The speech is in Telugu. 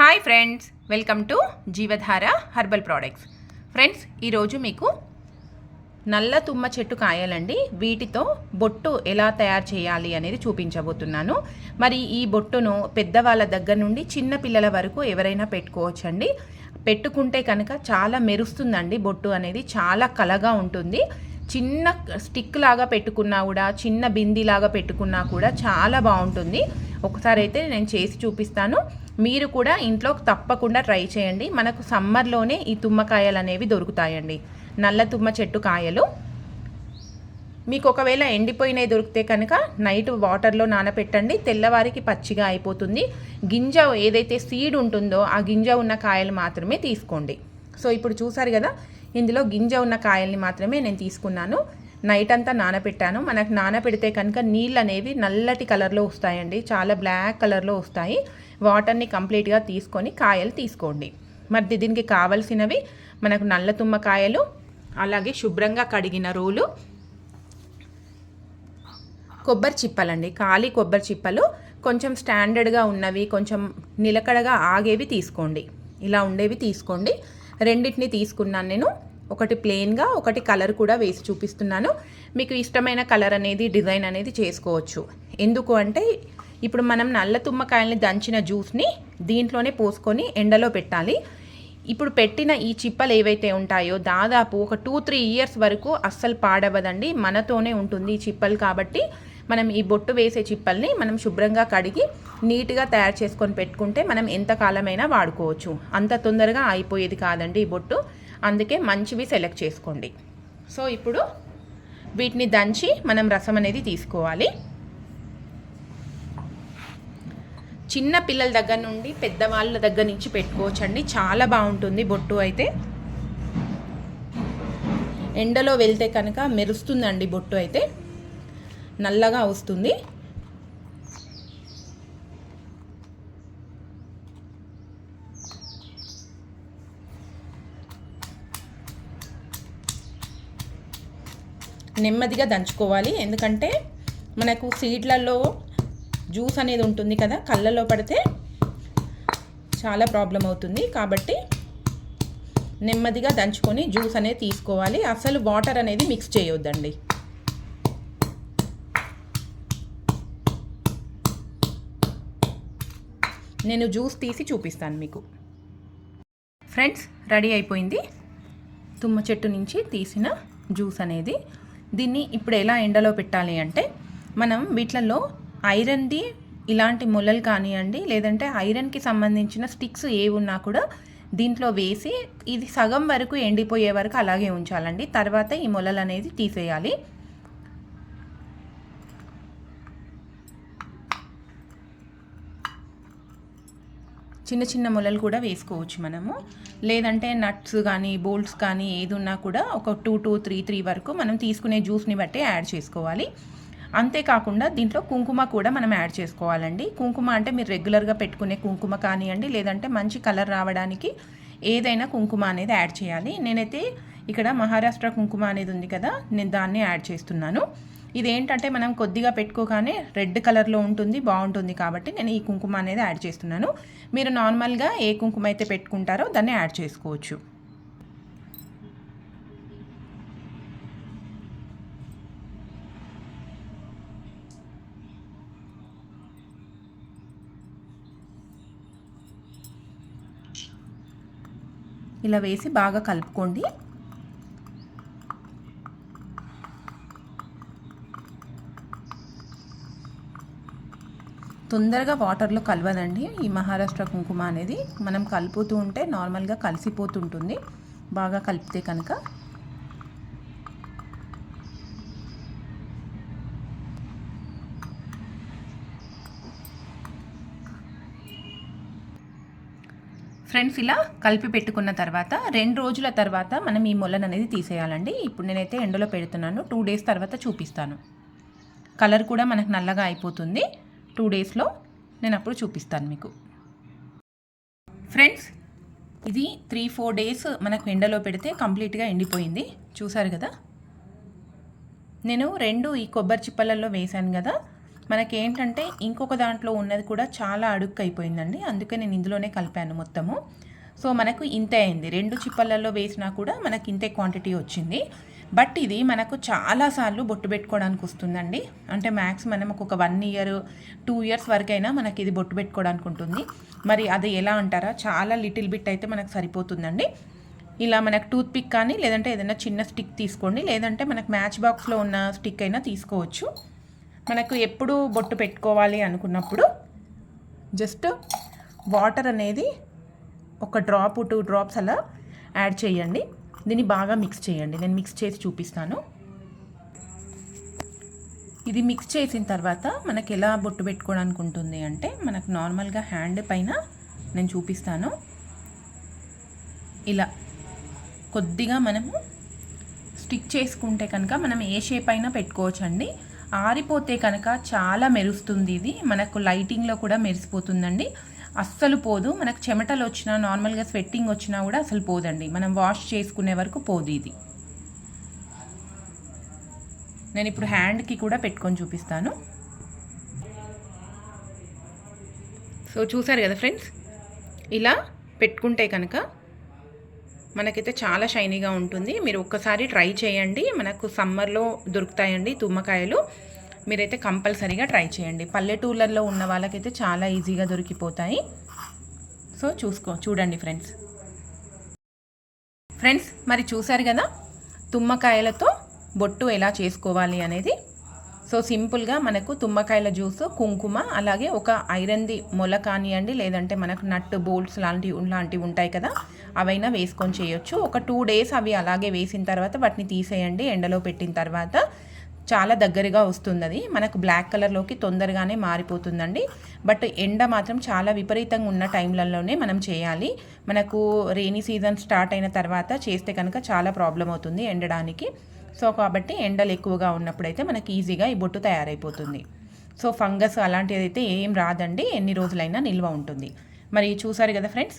Hi friends welcome to Jeevadhara herbal products friends ఈరోజు మీకు నల్ల తుమ్మ చెట్టు కాయాలండి. వీటితో బొట్టు ఎలా తయారు చేయాలి అనేది చూపించబోతున్నాను. మరి ఈ బొట్టును పెద్దవాళ్ళ దగ్గర నుండి చిన్న పిల్లల వరకు ఎవరైనా పెట్టుకోవచ్చండి. పెట్టుకుంటే కనుక చాలా మెరుస్తుందండి బొట్టు అనేది చాలా కలగా ఉంటుంది. చిన్న స్టిక్ లాగా పెట్టుకున్నా కూడా చిన్న బిందిలాగా పెట్టుకున్నా కూడా చాలా బాగుంటుంది. ఒకసారి అయితే నేను చేసి చూపిస్తాను. మీరు కూడా ఇంట్లో తప్పకుండా ట్రై చేయండి. మనకు సమ్మర్లోనే ఈ తుమ్మకాయలు అనేవి దొరుకుతాయండి. నల్ల తుమ్మ చెట్టు కాయలు. మీకు ఒకవేళ ఎండిపోయినవి దొరికితే కనుక నైట్ వాటర్లో నానపెట్టండి. తెల్లవారికి పచ్చిగా అయిపోతుంది. గింజ ఏదైతే సీడ్ ఉంటుందో ఆ గింజ ఉన్న కాయలు మాత్రమే తీసుకోండి. సో ఇప్పుడు చూసారు కదా ఇందులో గింజ ఉన్న కాయల్ని మాత్రమే నేను తీసుకున్నాను. నైట్ అంతా నానపెట్టాను. మనకు నానపెడితే కనుక నీళ్ళు అనేవి నల్లటి కలర్లో వస్తాయండి. చాలా బ్లాక్ కలర్లో వస్తాయి. వాటర్ని కంప్లీట్గా తీసుకొని కాయలు తీసుకోండి. మరి దీనికి కావలసినవి మనకు నల్ల తుమ్మ కాయలు అలాగే శుభ్రంగా కడిగిన రోలు కొబ్బరి చిప్పలండి. ఖాళీ కొబ్బరి చిప్పలు కొంచెం స్టాండర్డ్గా ఉన్నవి కొంచెం నిలకడగా ఆగేవి తీసుకోండి. ఇలా ఉండేవి తీసుకోండి. రెండింటిని తీసుకున్నాను నేను. ఒకటి ప్లెయిన్గా ఒకటి కలర్ కూడా వేసి చూపిస్తున్నాను. మీకు ఇష్టమైన కలర్ అనేది డిజైన్ అనేది చేసుకోవచ్చు. ఎందుకు అంటే ఇప్పుడు మనం నల్ల తుమ్మకాయల్ని దంచిన జ్యూస్ని దీంట్లోనే పోసుకొని ఎండలో పెట్టాలి. ఇప్పుడు పెట్టిన ఈ చిప్పలు ఏవైతే ఉంటాయో దాదాపు ఒక టూ త్రీ ఇయర్స్ వరకు అస్సలు పాడవదండి మనతోనే ఉంటుంది ఈ చిప్పలు కాబట్టి మనం ఈ బొట్టు వేసే చిప్పల్ని మనం శుభ్రంగా కడిగి నీట్గా తయారు చేసుకొని పెట్టుకుంటే మనం ఎంతకాలమైనా వాడుకోవచ్చు. అంత తొందరగా అయిపోయేది కాదండి ఈ బొట్టు. అందుకే మంచివి సెలెక్ట్ చేసుకోండి. సో ఇప్పుడు వీటిని దంచి మనం రసం అనేది తీసుకోవాలి. చిన్న పిల్లల దగ్గర నుండి పెద్దవాళ్ళ దగ్గర నుంచి పెట్టుకోవచ్చండి. చాలా బాగుంటుంది బొట్టు అయితే. ఎండలో వెళ్తే కనుక మెరుస్తుందండి బొట్టు అయితే. నల్లగా వస్తుంది. నెమ్మదిగా దంచుకోవాలి. ఎందుకంటే మనకు సీడ్లలో జ్యూస్ అనేది ఉంటుంది కదా కళ్ళలో పడితే చాలా ప్రాబ్లం అవుతుంది. కాబట్టి నెమ్మదిగా దంచుకొని జ్యూస్ అనేది తీసుకోవాలి. అసలు వాటర్ అనేది మిక్స్ చేయొద్దండి. నేను జ్యూస్ తీసి చూపిస్తాను మీకు. ఫ్రెండ్స్ రెడీ అయిపోయింది. తుమ్మ చెట్టు నుంచి తీసిన జ్యూస్ అనేది దీన్ని ఇప్పుడు ఎలా ఎండలో పెట్టాలి అంటే మనం వీటిలలో ఐరన్ది ఇలాంటి మొలలు కానివ్వండి లేదంటే ఐరన్కి సంబంధించిన స్టిక్స్ ఏవి ఉన్నా కూడా దీంట్లో వేసి ఇది సగం వరకు ఎండిపోయే వరకు అలాగే ఉంచాలండి. తర్వాత ఈ మొలలు అనేది తీసేయాలి. చిన్న చిన్న మొలలు కూడా వేసుకోవచ్చు మనము. లేదంటే నట్స్ కానీ బోల్ట్స్ కానీ ఏది ఉన్నా కూడా ఒక టూ టూ త్రీ త్రీ వరకు మనం తీసుకునే జ్యూస్ని బట్టి యాడ్ చేసుకోవాలి. అంతేకాకుండా దీంట్లో కుంకుమ కూడా మనం యాడ్ చేసుకోవాలండి. కుంకుమ అంటే మీరు రెగ్యులర్గా పెట్టుకునే కుంకుమ కానివ్వండి లేదంటే మంచి కలర్ రావడానికి ఏదైనా కుంకుమ అనేది యాడ్ చేయాలి. నేనైతే ఇక్కడ మహారాష్ట్ర కుంకుమ అనేది ఉంది కదా నేను దాన్ని యాడ్ చేస్తున్నాను. ఇదేంటంటే మనం కొద్దిగా పెట్టుకోగానే రెడ్ కలర్లో ఉంటుంది బాగుంటుంది కాబట్టి నేను ఈ కుంకుమ అనేది యాడ్ చేస్తున్నాను. మీరు నార్మల్గా ఏ కుంకుమ అయితే పెట్టుకుంటారో దాన్ని యాడ్ చేసుకోవచ్చు. ఇలా వేసి బాగా కలుపుకోండి. తొందరగా వాటర్లో కలవదండి. ఈ మహారాష్ట్ర కుంకుమ అనేది మనం కలుపుతూ ఉంటే నార్మల్గా కలిసిపోతుంటుంది. బాగా కలిపితే కనుక. ఫ్రెండ్స్ ఇలా కలిపి పెట్టుకున్న తర్వాత రెండు రోజుల తర్వాత మనం ఈ మొలను అనేది తీసేయాలండి. ఇప్పుడు నేనైతే ఎండలో పెడుతున్నాను. టూ డేస్ తర్వాత చూపిస్తాను. కలర్ కూడా మనకు నల్లగా అయిపోతుంది. టూ డేస్లో నేను అప్పుడు చూపిస్తాను మీకు. ఫ్రెండ్స్ ఇది త్రీ ఫోర్ డేస్ మనకు ఎండలో పెడితే కంప్లీట్గా ఎండిపోయింది. చూసారు కదా? నేను రెండు ఈ కొబ్బరి చిప్పలలో వేశాను కదా? మనకేంటంటే ఇంకొక దాంట్లో ఉన్నది కూడా చాలా అడుక్కు అయిపోయిందండి. అందుకే నేను ఇందులోనే కలిపాను మొత్తము. సో మనకు ఇంతే అయింది. రెండు చిప్పలలో వేసినా కూడా మనకి ఇంతే క్వాంటిటీ వచ్చింది. బట్ ఇది మనకు చాలాసార్లు బొట్టు పెట్టుకోవడానికి వస్తుందండి. అంటే మ్యాక్స్ మనం ఒక వన్ ఇయర్ టూ ఇయర్స్ వరకైనా మనకి ఇది బొట్టు పెట్టుకోవడానికి ఉంటుంది. మరి అది ఎలా అంటారా? చాలా లిటిల్ బిట్ అయితే మనకు సరిపోతుందండి. ఇలా మనకు టూత్ పిక్ కానీ లేదంటే ఏదైనా చిన్న స్టిక్ తీసుకోండి. లేదంటే మనకు మ్యాచ్ బాక్స్లో ఉన్న స్టిక్ అయినా తీసుకోవచ్చు. మనకు ఎప్పుడు బొట్టు పెట్టుకోవాలి అనుకున్నప్పుడు జస్ట్ వాటర్ అనేది ఒక డ్రాప్ టూ డ్రాప్స్ అలా యాడ్ చేయండి. దీన్ని బాగా మిక్స్ చేయండి. నేను మిక్స్ చేసి చూపిస్తాను. ఇది మిక్స్ చేసిన తర్వాత మనకి ఎలా బొట్టు పెట్టుకోవడానికి ఉంటుంది అంటే మనకు నార్మల్గా హ్యాండ్ పైన నేను చూపిస్తాను. ఇలా కొద్దిగా మనము స్టిక్ చేసుకుంటే కనుక మనం ఏ షేప్ అయినా పెట్టుకోవచ్చండి. ఆరిపోతే కనుక చాలా మెరుస్తుంది ఇది. మనకు లైటింగ్లో కూడా మెరిసిపోతుందండి. అస్సలు పోదు. మనకు చెమటలు వచ్చినా నార్మల్గా స్వెట్టింగ్ వచ్చినా కూడా అసలు పోదండి. మనం వాష్ చేసుకునే వరకు పోదు ఇది. నేను ఇప్పుడు హ్యాండ్కి కూడా పెట్టుకొని చూపిస్తాను. సో చూసారు కదా ఫ్రెండ్స్? ఇలా పెట్టుకుంటే కనుక మనకైతే చాలా షైనీగా ఉంటుంది. మీరు ఒక్కసారి ట్రై చేయండి. మనకు సమ్మర్లో దొరుకుతాయండి తుమ్మకాయలు. మీరైతే కంపల్సరీగా ట్రై చేయండి. పల్లెటూర్లలో ఉన్న వాళ్ళకైతే చాలా ఈజీగా దొరికిపోతాయి. సో చూసుకో చూడండి ఫ్రెండ్స్. ఫ్రెండ్స్ మరి చూశారు కదా? తుమ్మకాయలతో బొట్టు ఎలా చేసుకోవాలి అనేది. సో సింపుల్గా మనకు తుమ్మకాయల జ్యూస్ కుంకుమ అలాగే ఒక ఐరన్ది మొల కానివ్వండి లేదంటే మనకు నట్ బోల్ట్స్ లాంటివి లాంటివి ఉంటాయి కదా అవైనా వేసుకొని చేయొచ్చు. ఒక టూ డేస్ అవి అలాగే వేసిన తర్వాత వాటిని తీసేయండి. ఎండలో పెట్టిన తర్వాత చాలా దగ్గరగా వస్తుంది అది మనకు బ్లాక్ కలర్లోకి తొందరగానే మారిపోతుందండి. బట్ ఎండ మాత్రం చాలా విపరీతంగా ఉన్న టైంలలోనే మనం చేయాలి. మనకు రెయినీ సీజన్ స్టార్ట్ అయిన తర్వాత చేస్తే కనుక చాలా ప్రాబ్లం అవుతుంది ఎండడానికి. సో కాబట్టి ఎండలు ఎక్కువగా ఉన్నప్పుడైతే మనకి ఈజీగా ఈ బొట్టు తయారైపోతుంది. సో ఫంగస్ అలాంటిది అయితే ఏం రాదండి. ఎన్ని రోజులైనా నిల్వ ఉంటుంది. మరి చూసారు కదా ఫ్రెండ్స్